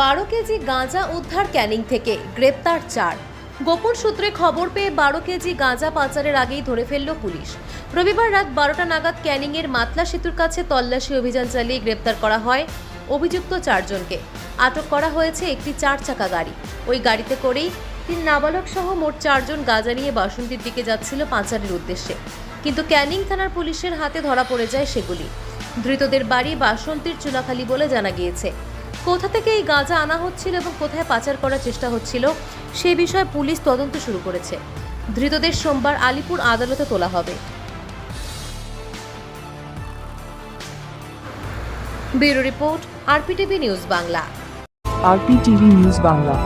বারো কেজি গাঁজা উদ্ধার ক্যানিং থেকে গ্রেপ্তার চার। গোপন সূত্রে খবর পেয়ে বারো কেজি গাঁজা পাচারের আগেই ধরে ফেলল পুলিশ। রবিবার রাত বারোটা নাগাদ ক্যানিংয়ের মাতলা সেতুর কাছে তল্লাশি অভিযান চালিয়ে গ্রেপ্তার করা হয় অভিযুক্ত চারজনকে। আটক করা হয়েছে একটি চার চাকা গাড়ি। ওই গাড়িতে করেই তিন নাবালক সহ মোট চারজন গাঁজা নিয়ে বাসন্তীর দিকে যাচ্ছিল পাচারের উদ্দেশ্যে। কিন্তু ক্যানিং থানার পুলিশের হাতে ধরা পড়ে যায় সেগুলি। ধৃতদের বাড়ি বাসন্তীর চুনাখালী বলে জানা গিয়েছে। কোথা থেকে এই গাঁজা আনা হচ্ছিল এবং কোথায় পাচার করার চেষ্টা হচ্ছিল, সে বিষয়ে পুলিশ তদন্ত শুরু করেছে। ধৃতদের সোমবার আলিপুর আদালতে তোলা হবে। Bureau report, RPTV news Bangla. RPTV news Bangla.